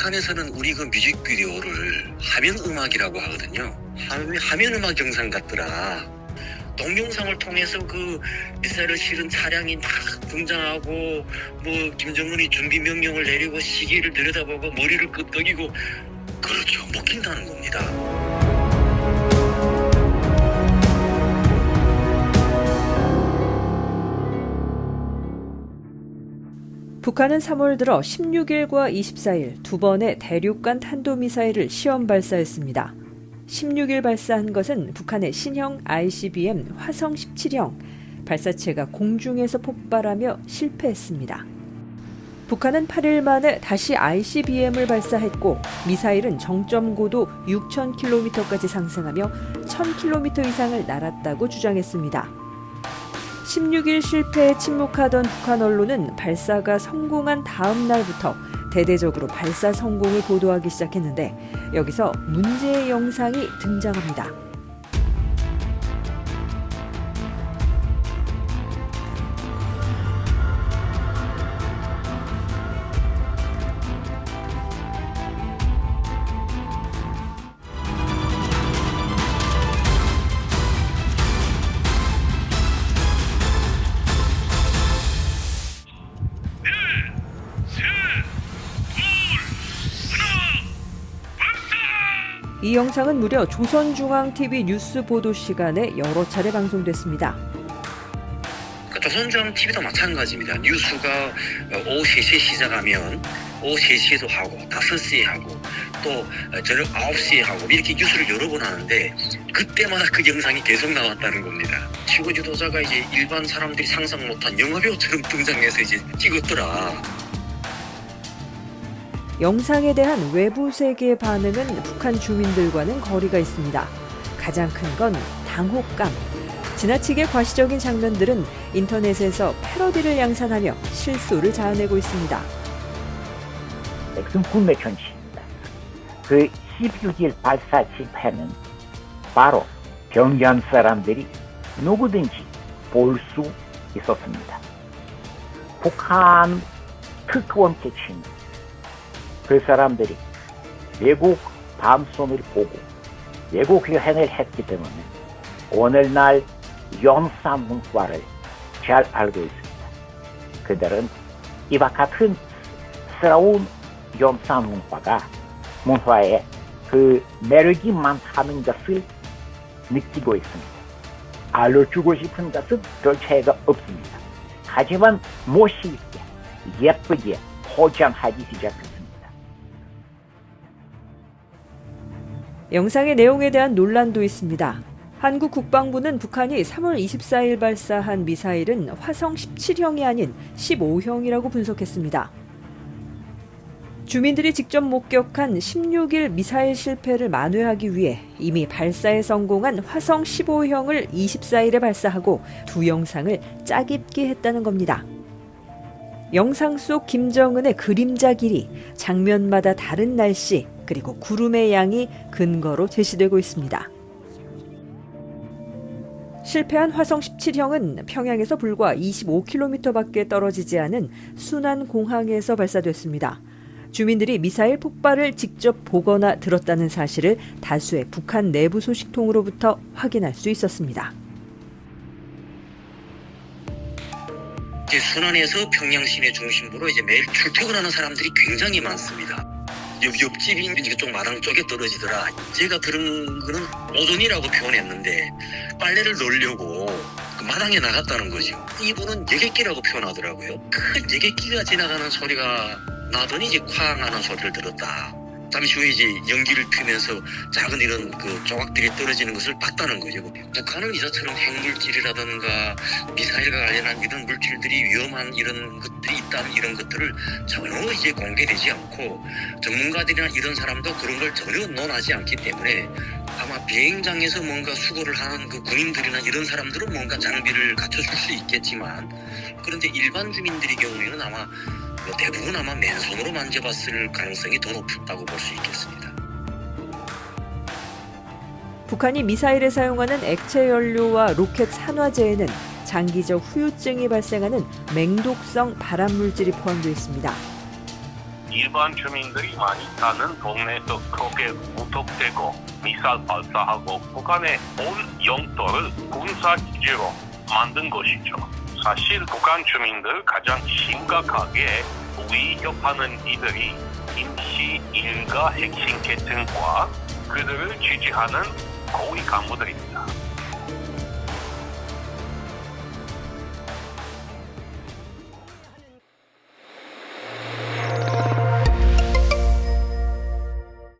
사람들이 그 뮤직비디오를 화면 음악이라고 하거든요. 화면 음악 영상 같더라. 동영상을 통해서 그 미사일을 실은 차량이 막 등장하고 뭐 김정은이 준비 명령을 내리고 시기를 들여다보고 머리를 끄덕이고 그렇죠 먹힌다는 겁니다. 북한은 3월 들어 16일과 24일 두 번의 대륙간 탄도미사일을 시험 발사했습니다. 16일 발사한 것은 북한의 신형 ICBM 화성 17형 발사체가 공중에서 폭발하며 실패했습니다. 북한은 8일 만에 다시 ICBM을 발사했고 미사일은 정점 고도 6,000km까지 상승하며 1,000km 이상을 날았다고 주장했습니다. 16일 실패에 침묵하던 북한 언론은 발사가 성공한 다음 날부터 대대적으로 발사 성공을 보도하기 시작했는데 여기서 문제의 영상이 등장합니다. 이 영상은 무려 조선중앙TV 뉴스 보도 시간에 여러 차례 방송됐습니다. 그 조선중 TV도 마찬가지입니다. 뉴스가 어, 오후 3시에 시작하면 오후 3시에도 하고 5시에 하고 또 어, 저녁 9시에 하고 이렇게 뉴스를 여러 번 하는데 그때마다 그 영상이 계속 나왔다는 겁니다. 최고 지도자가 이제 일반 사람들이 상상 못한 영화배우처럼 등장해서 이제 찍었더라. 영상에 대한 외부 세계의 반응은 북한 주민들과는 거리가 있습니다. 가장 큰 건 당혹감. 지나치게 과시적인 장면들은 인터넷에서 패러디를 양산하며 실수를 자아내고 있습니다. 군내 현실입니다. 그 16일 발사 실패는 바로 병기한 사람들이 누구든지 볼 수 있었습니다. 북한 특권 계층 그 사람들이 외국 방송을 보고 외국 여행을 했기 때문에 오늘날 연사 문화를 잘 알고 있습니다. 그들은 이와 같은 새로운 연사 문화가 문화에 그 매력이 많다는 것을 느끼고 있습니다. 알려주고 싶은 것은 별 차이가 없습니다. 하지만 멋있게 예쁘게 포장하기 시작했습니다. 영상의 내용에 대한 논란도 있습니다. 한국 국방부는 북한이 3월 24일 발사한 미사일은 화성 17형이 아닌 15형이라고 분석했습니다. 주민들이 직접 목격한 16일 미사일 실패를 만회하기 위해 이미 발사에 성공한 화성 15형을 24일에 발사하고 두 영상을 짜깁기 했다는 겁니다. 영상 속 김정은의 그림자 길이, 장면마다 다른 날씨, 그리고 구름의 양이 근거로 제시되고 있습니다. 실패한 화성 17형은 평양에서 불과 25km 밖에 떨어지지 않은 순안 공항에서 발사됐습니다. 주민들이 미사일 폭발을 직접 보거나 들었다는 사실을 다수의 북한 내부 소식통으로부터 확인할 수 있었습니다. 이제 순안에서 평양 시내 중심부로 이제 매일 출퇴근하는 사람들이 굉장히 많습니다. 옆, 옆집이 이제 쪽 마당 쪽에 떨어지더라. 제가 들은 거는 오존이라고 표현했는데 빨래를 넣으려고 그 마당에 나갔다는 거죠. 이분은 여객기라고 표현하더라고요. 큰 여객기가 지나가는 소리가 나더니 이제 쾅 하는 소리를 들었다. 잠시 후에 이제 연기를 피면서 작은 이런 그 조각들이 떨어지는 것을 봤다는 거죠. 북한은 이자처럼 핵물질이라든가 미사일과 관련한 이런 물질들이 위험한 이런 것들이 있다 이런 것들을 전혀 이제 공개되지 않고 전문가들이나 이런 사람도 그런 걸 전혀 논하지 않기 때문에 아마 비행장에서 뭔가 수거를 하는 그 군인들이나 이런 사람들은 뭔가 장비를 갖춰줄 수 있겠지만 그런데 일반 주민들의 경우에는 아마 뭐 대부분 아마 맨손으로 만져봤을 가능성이 더 높다고 볼 수 있겠습니다. 북한이 미사일에 사용하는 액체 연료와 로켓 산화제에는 장기적 후유증이 발생하는 맹독성 발암 물질이 포함되어 있습니다. 일반 주민들이 많이 사는 동네에서 그렇게 무턱대고 미사일 발사하고 북한의 온 영토를 군사 기지로 만든 것이죠. 사실 북한 주민들 가장 심각하게 위협하는 이들이 임시 일가 핵심 계층과 그들을 지지하는 고위 간부들입니다.